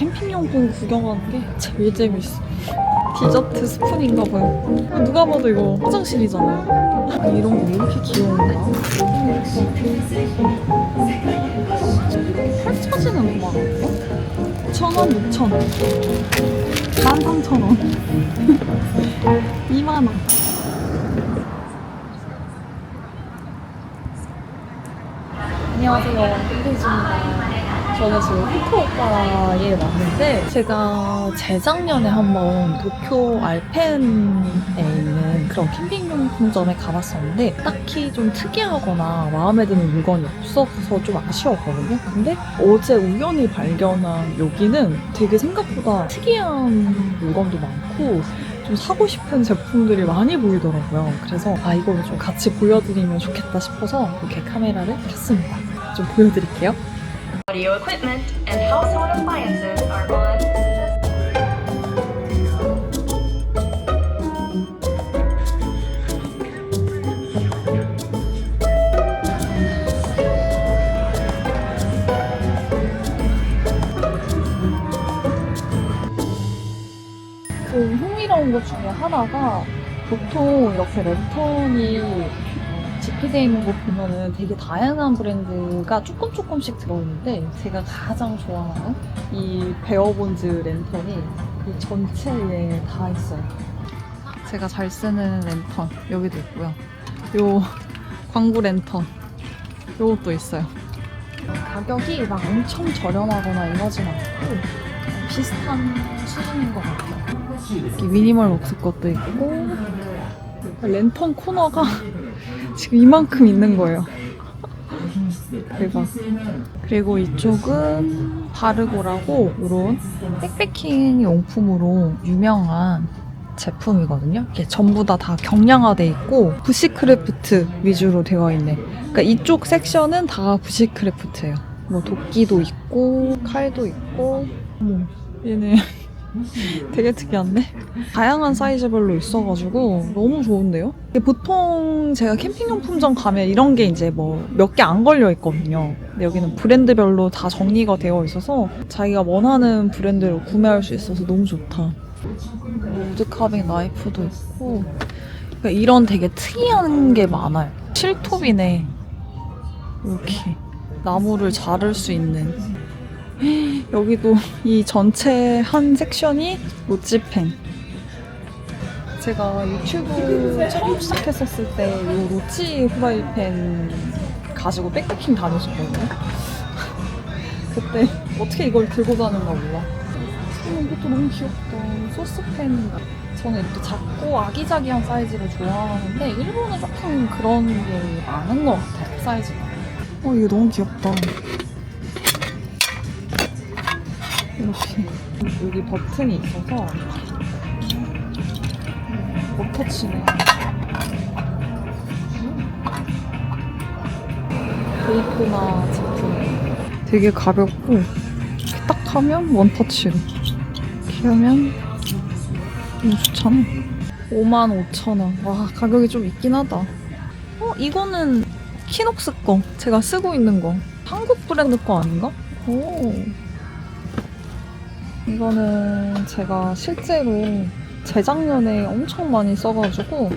캠핑용품 구경하는 게 제일 재밌어. 디저트 스푼인가 봐요. 누가 봐도 이거 화장실이잖아요. 아, 이런 거왜 이렇게 귀여운가? 펼쳐지는 거 많아. 천 원, 육천 원. 만 삼천 원. 이만 원. 안녕하세요. 팬데이즈입니다. 저는 지금 후쿠오카에 왔는데 제가 재작년에 한번 도쿄 알펜에 있는 그런 캠핑용품점에 가봤었는데 딱히 좀 특이하거나 마음에 드는 물건이 없어서 좀 아쉬웠거든요. 근데 어제 우연히 발견한 여기는 되게 생각보다 특이한 물건도 많고 좀 사고 싶은 제품들이 많이 보이더라고요. 그래서 아 이거를 좀 같이 보여드리면 좋겠다 싶어서 이렇게 카메라를 켰습니다. 좀 보여드릴게요. Audio equipment and household appliances are on. 좀 흥미로운 것 중에 하나가 보통 이렇게 랜턴이 집히되어 있는 거 보면은 되게 다양한 브랜드가 조금 조금씩 들어있는데 제가 가장 좋아하는 이 베어본즈 랜턴이 이 전체에 다 있어요. 제가 잘 쓰는 랜턴 여기도 있고요. 요 광고 랜턴 요것도 있어요. 가격이 막 엄청 저렴하거나 이러진 않고 비슷한 수준인 것 같아요. 미니멀 웍스 것도 있고 랜턴 코너가 지금 이만큼 있는 거예요. 대박. 그리고 이쪽은 바르고라고 이런 백패킹 용품으로 유명한 제품이거든요. 이게 전부 다 다 경량화돼 있고 부시크래프트 위주로 되어 있네. 그러니까 이쪽 섹션은 다 부시크래프트예요. 뭐 도끼도 있고 칼도 있고. 어머, 얘네 되게 특이한데? 다양한 사이즈별로 있어가지고 너무 좋은데요? 보통 제가 캠핑용품점 가면 이런 게 이제 뭐 몇 개 안 걸려 있거든요. 근데 여기는 브랜드별로 다 정리가 되어 있어서 자기가 원하는 브랜드로 구매할 수 있어서 너무 좋다. 우드카빙 나이프도 있고 그러니까 이런 되게 특이한 게 많아요. 실톱이네. 이렇게 나무를 자를 수 있는 여기도 이 전체 한 섹션이 로치펜. 제가 유튜브 처음 시작했었을 때 이 로치 후라이팬 가지고 백패킹 다녔었거든요. 그때 어떻게 이걸 들고 다녔나 몰라. 어, 이것도 너무 귀엽다. 소스팬. 저는 이렇게 작고 아기자기한 사이즈를 좋아하는데 일본은 조금 그런 게 많은 것 같아요, 사이즈가. 어, 이거 너무 귀엽다. 이렇게 여기 버튼이 있어서 워터치네 베이크나 제품. 되게 가볍고 딱 하면 원터치로. 이렇게 하면 너무 좋잖아. 55,000원. 와 가격이 좀 있긴 하다. 어 이거는 키녹스 거. 제가 쓰고 있는 거. 한국 브랜드 거 아닌가? 오 이거는 제가 실제로 재작년에 엄청 많이 써가지고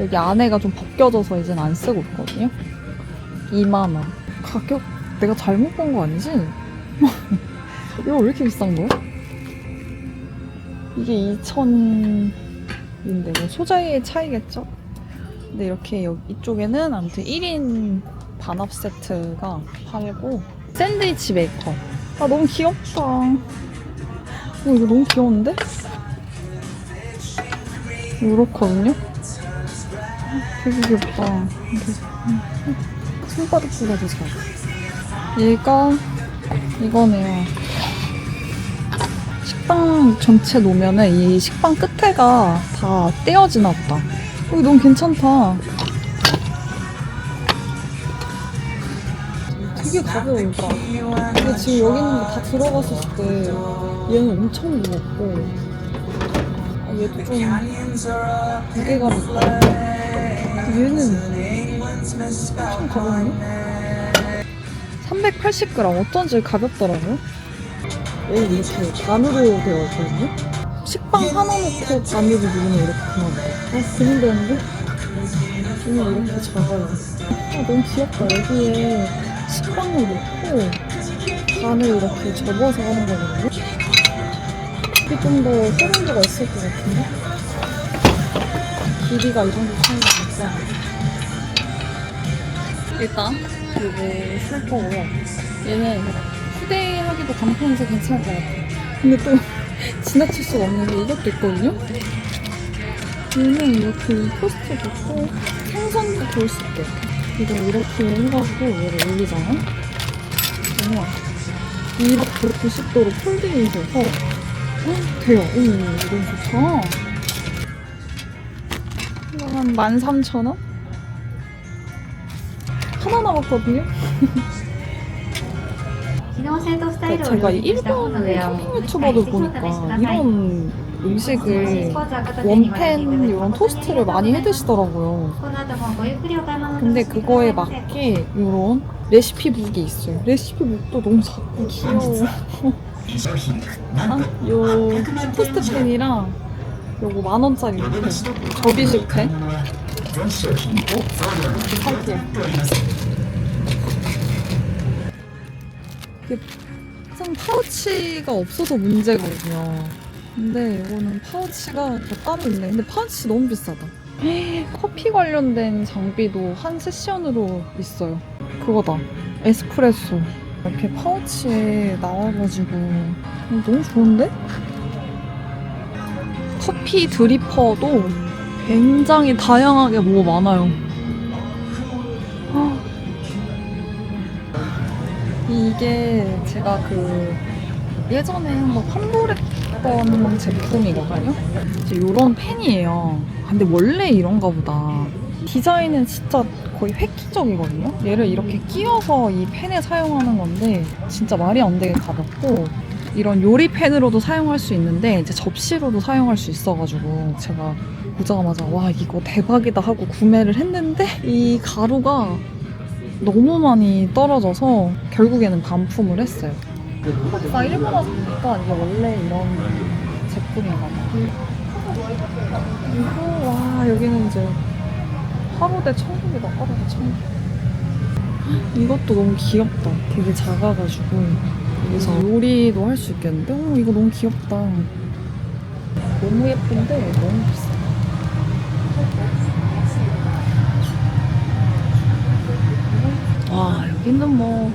여기 안에가 좀 벗겨져서 이젠 안 쓰고 있거든요. 2만원. 가격 내가 잘못 본 거 아니지? 이거 왜 이렇게 비싼 거야? 이게 2,000인데 뭐 소재의 차이겠죠? 근데 이렇게 여기 이쪽에는 아무튼 1인 반합 세트가 팔고 샌드위치 메이커. 아 너무 귀엽다. 어, 이거 너무 귀여운데? 이렇거든요? 되게 귀엽다. 이렇게 손바닥보다도 작아. 얘가 이거네요. 식빵 전체 놓으면은 이 식빵 끝에가 다 떼어지나 보다. 어, 너무 괜찮다. 되게 이거. 근데 지금 여기 있는 거 다 들어갔을 때 얘는 엄청 무겁고 아, 얘도 좀 무게감이 있다. 얘는 엄청 가볍네? 380g 어쩐지 가볍더라고요. 여기 이렇게 반으로 되어 있거든요. 식빵 하나 놓고 반으로 누르면 이렇게 되나봐요. 아, 고민되는데? 오늘 이렇게 작아요. 아, 너무 귀엽다. 여기에 식빵을 넣고 반을 이렇게 접어서 하는 거거든요. 이게 좀더 세련도가 있을 것 같은데? 길이가 이 정도 차이가 있어. 일단 이거 쓸 거고요. 얘는 휴대하기도 간편해서 괜찮을 것 같아요. 근데 또 지나칠 수가 없는 게 이것도 있거든요. 얘는 이렇게 포스트도 있고 생선도 볼수 있게 이 이걸 이렇게 해가지고 얘를 올리잖아? 우와. 290도로 폴딩이 돼서 헉, 돼요. 오, 이건 좋다. 한 13,000원? 하나 남았거든요? 제가 일본 쇼핑 유튜버들 보니까 이런 음식을 원팬 이런 토스트를 많이 해 드시더라고요. 근데 그거에 맞게 이런 레시피북이 있어요. 레시피북도 너무 작고 귀여워. 요 토스트 팬이랑 요거 만 원짜리 이렇게 접이식 팬. 어? 살게. 이게 항상 파우치가 없어서 문제거든요. 근데 이거는 파우치가 더 따로 있네. 근데 파우치 너무 비싸다. 커피 관련된 장비도 한 세션으로 있어요. 그거다. 에스프레소. 이렇게 파우치에 나와가지고 어, 너무 좋은데? 커피 드리퍼도 굉장히 다양하게 뭐가 많아요. 아. 이게 제가 그 예전에 한번 환불했던 제품이거든요. 이런 펜이에요. 아, 근데 원래 이런가 보다. 디자인은 진짜 거의 획기적이거든요. 얘를 이렇게 끼워서 이 펜에 사용하는 건데 진짜 말이 안 되게 가볍고 이런 요리 펜으로도 사용할 수 있는데 이제 접시로도 사용할 수 있어가지고 제가 보자마자 와 이거 대박이다 하고 구매를 했는데 이 가루가 너무 많이 떨어져서 결국에는 반품을 했어요. 나 일본 와서 보니까 이게 원래 이런 제품인가 봐. 이거 와 여기는 이제 하루대 천국이다 하루대 천국. 이것도 너무 귀엽다. 되게 작아가지고 여기서 요리도 할 수 있겠는데? 어 이거 너무 귀엽다. 너무 예쁜데 너무 비싸. 와 여기는 뭐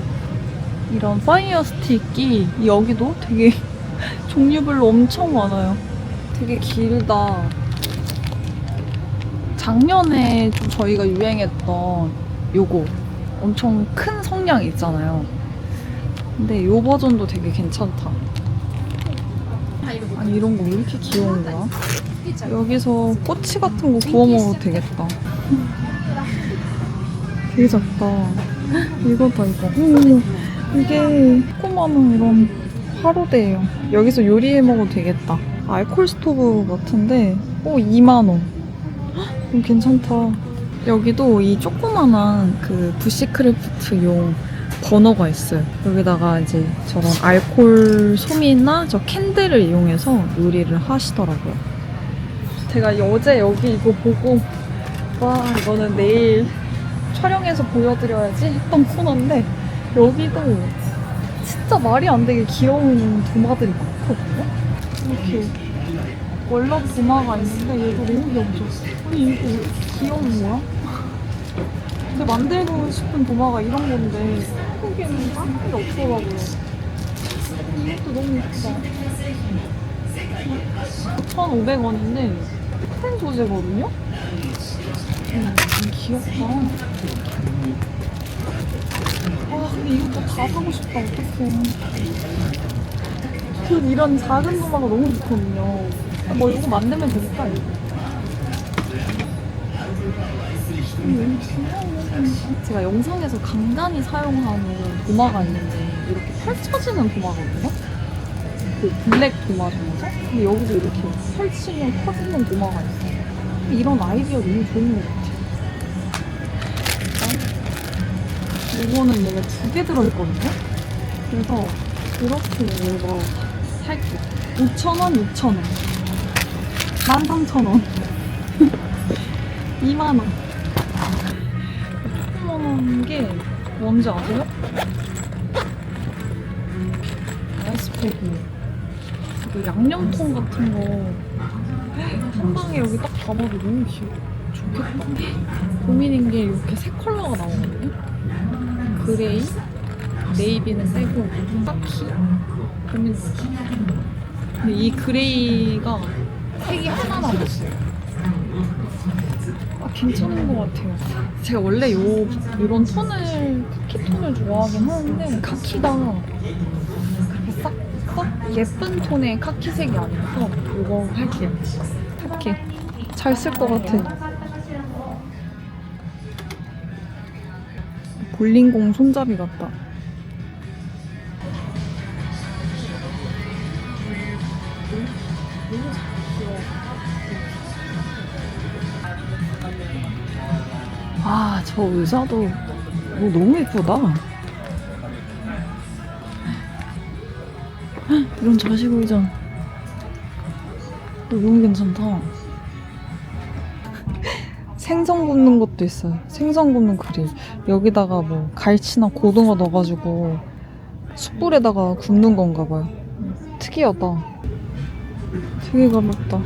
이런 파이어 스틱이 여기도 되게 종류별로 엄청 많아요. 되게 길다. 작년에 좀 저희가 유행했던 요거 엄청 큰 성량 있잖아요. 근데 요 버전도 되게 괜찮다. 아니 이런 거 왜 이렇게 귀여운 거야? 여기서 꼬치 같은 거 구워 먹어도 되겠다. 되게 작다. 이거다 이거. 이게 조그마한 이런 하루대예요. 여기서 요리해 먹어도 되겠다. 알콜 스토브 같은데, 오 2만 원. 헉, 괜찮다. 여기도 이 조그만한 그 부시크래프트용 버너가 있어요. 여기다가 이제 저런 알콜 솜이나 저 캔들을 이용해서 요리를 하시더라고요. 제가 어제 여기 이거 보고 와 이거는 내일 촬영해서 보여드려야지 했던 코너인데 여기도 진짜 말이 안 되게 귀여운 도마들이 많거든요. 이렇게 월럽 도마가 있는데 얘도 너무 귀엽죠? 아니 이거 귀여운 거야? 근데 만들고 싶은 도마가 이런 건데 한국에는 딴게 없더라고요. 이것도 너무 예쁘다. 1,500원인데 펜 소재거든요? 음, 귀엽다. 아, 근데 이것도 다 사고 싶다. 어떡해. 그 이런 작은 도마가 너무 좋거든요. 아, 뭐 이거 만들면 되겠다, 이거. 음, 귀여워. 제가 영상에서 간간히 사용하는 도마가 있는데 이렇게 펼쳐지는 도마거든요? 그 블랙 도마 중에서? 근데 여기도 이렇게 펼치면 커지는 도마가 있어요. 이런 아이디어 너무 좋은 것 같아요. 이거는 얘가 두 개 들어있거든요? 그래서 이렇게 이거 살게. 5,000원, 6,000원. 13,000원. 2만원. 조그만한 게 뭔지 아세요? 아이스팩이. 그 양념통 같은 거. 한 방에 여기 딱 담아도 너무 귀여 좋겠다. 고민인 게 이렇게 세 컬러가 나오거든요. 그레이, 네이비는 딱히 고민 중이죠. 근데 이 그레이가 색이 하나 남았어요. 아, 괜찮은 것 같아요. 제가 원래 요, 이런 톤을, 카키 톤을 좋아하긴 하는데, 카키가 그렇게 싹, 싹 예쁜 톤의 카키색이 아니라서 이거 할게요. 카키. 잘 쓸 것 같아. 볼링공 손잡이 같다. 아, 저 의자도 오, 너무 예쁘다. 헉, 이런 자식 의자. 어, 너무 괜찮다. 생선 굽는 것도 있어요. 생선 굽는 그릴. 여기다가 뭐 갈치나 고등어 넣어가지고 숯불에다가 굽는 건가 봐요. 특이하다. 되게 가볍다.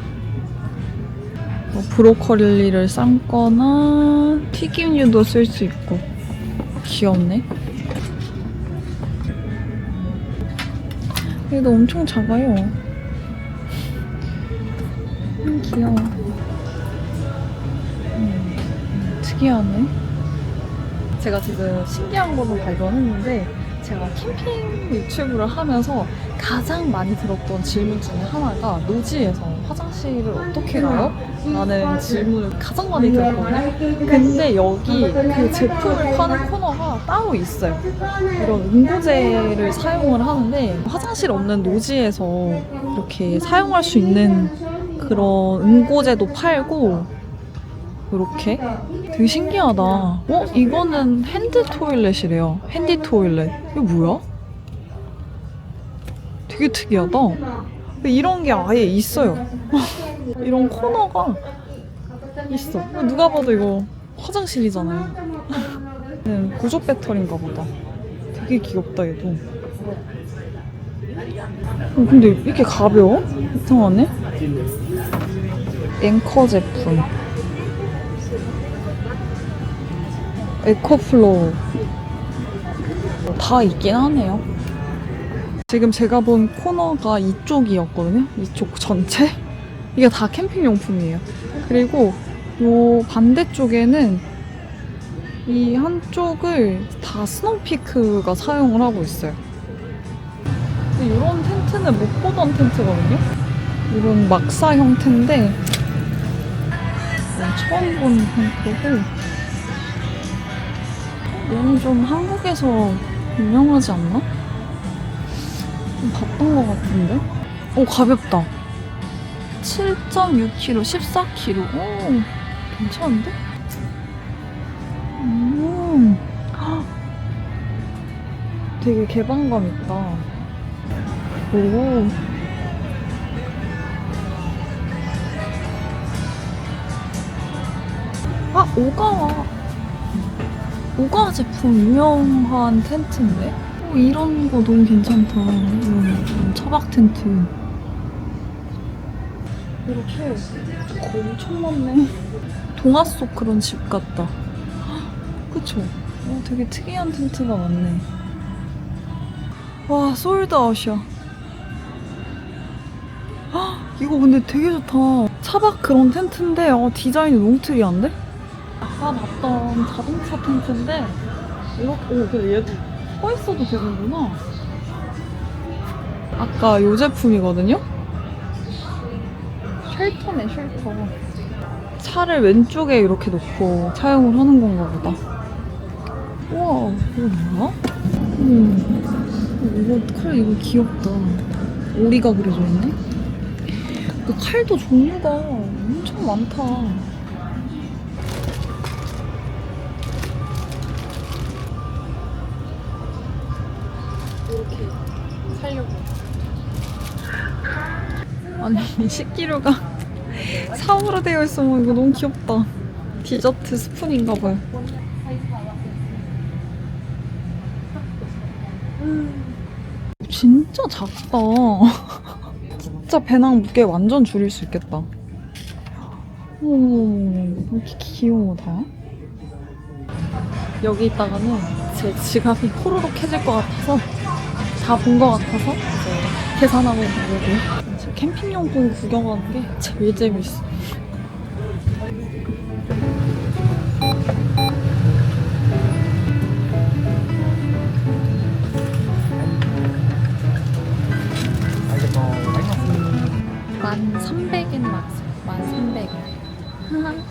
뭐 브로콜리를 삶거나 튀김류도 쓸 수 있고 귀엽네. 얘도 엄청 작아요. 음, 귀여워. 특이하네. 제가 지금 신기한 거를 발견했는데 제가 캠핑 유튜브를 하면서 가장 많이 들었던 질문 중에 하나가 노지에서 화장실을 어떻게 가요? 라는 질문을 가장 많이 들었거든요. 근데 여기 그 제품을 파는 코너가 따로 있어요. 이런 응고제를 사용을 하는데 화장실 없는 노지에서 이렇게 사용할 수 있는 그런 응고제도 팔고 이렇게 되게 신기하다. 어? 이거는 핸드 토일렛이래요. 핸디 토일렛. 이거 뭐야? 되게 특이하다. 이런 게 아예 있어요. 이런 코너가 있어. 누가 봐도 이거 화장실이잖아요. 네, 보조 배터리인가 보다. 되게 귀엽다 얘도. 어, 근데 이렇게 가벼워? 이상하네. 앵커 제품. 에코플로우. 다 있긴 하네요. 지금 제가 본 코너가 이쪽이었거든요. 이쪽 전체. 이게 다 캠핑용품이에요. 그리고 요 반대쪽에는 이 한쪽을 다 스노우피크가 사용을 하고 있어요. 근데 이런 텐트는 못 보던 텐트거든요. 이런 막사 형태인데 이건 처음 보는 텐트고 얘는 좀 한국에서 유명하지 않나? 좀 봤던 것 같은데? 오 가볍다. 7.6kg, 14kg. 오, 괜찮은데? 음, 헉. 되게 개방감 있다. 오. 아, 오가와. 오가 제품 유명한 텐트인데? 오, 이런 거 너무 괜찮다. 이런, 처박 텐트. 이렇게 거 엄청 많네. 동화 속 그런 집 같다. 헉, 그쵸? 어, 되게 특이한 텐트가 많네. 와, 솔드아웃이야. 헉, 이거 근데 되게 좋다. 차박 그런 텐트인데 어, 디자인이 너무 특이한데? 봤던 자동차 텐트인데 이렇게, 오, 근데 얘도 서 있어도 되는구나. 아까 요 제품이거든요? 쉘터네 쉘터 차를 왼쪽에 이렇게 놓고 사용을 하는 건가 보다 우와 이거 뭐야? 음, 이거 칼 이거 귀엽다 오리가 그려져 있네 그 칼도 종류가 엄청 많다 아니 식기류가 사우로 되어 있어 이거 너무 귀엽다. 디저트 스푼인가 봐요. 진짜 작다. 진짜 배낭 무게 완전 줄일 수 있겠다. 오 이렇게 귀여워 다? 여기 있다가는 제 지갑이 호로록 해질 것 같아서 다 본 것 같아서 계산하고 가려고요. 캠핑용품 구경하는 게 제일 재밌어. 만 300엔 맞어. 만 300엔.